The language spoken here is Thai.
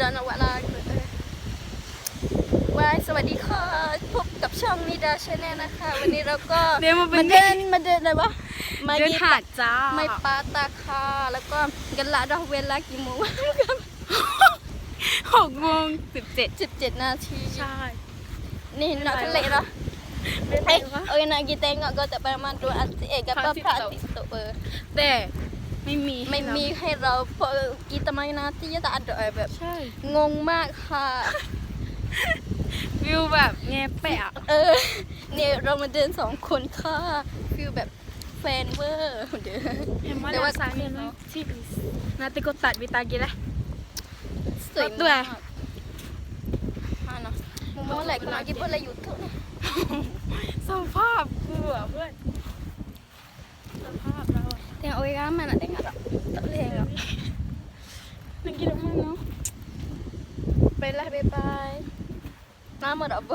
ดอนวะลาไว้สวัสดีค่ะ พบกับช่องนิดาชาแนลนะคะ วันนี้เราก็เดี๋ยวมาเป็นเดินมาเดินอะไรวะมาเดินหาดจ้าไม่ปาตาคาแล้วก็กันละดอกเวลากี่โมงหกโมงสิบเจ็ดสิบเจ็ดนาทีใช่นี่ nak pelik dah. Eh, orang nak pergi tengok kau tak pernah mandu arti eh apa Praktik praktik tu apa. แต่ ไม่มีไม่มีให้เราเพราะกีตาไม่นาที่จะ ada แบบใช่งงมากค่ะ วิวแบบแง่แปะเออ เนี่ยเรามาเดินสองคนค่ะฟิลแบบแฟนเวอร์เดี๋ยวแต่แต่ว่าว่าสายเนี่ยเนาะที่นาติโกตัดวิตากิเลยสวยด้วยมากอะเนาะมุมมองแหลกมากี่เพื่อนอะไรอยู่ทุกสภาพกูอะเพื่อนสภาพเราอะ Tengok orang ramai nak tengok tak? Tak Bye lah, bye bye. Nama apa.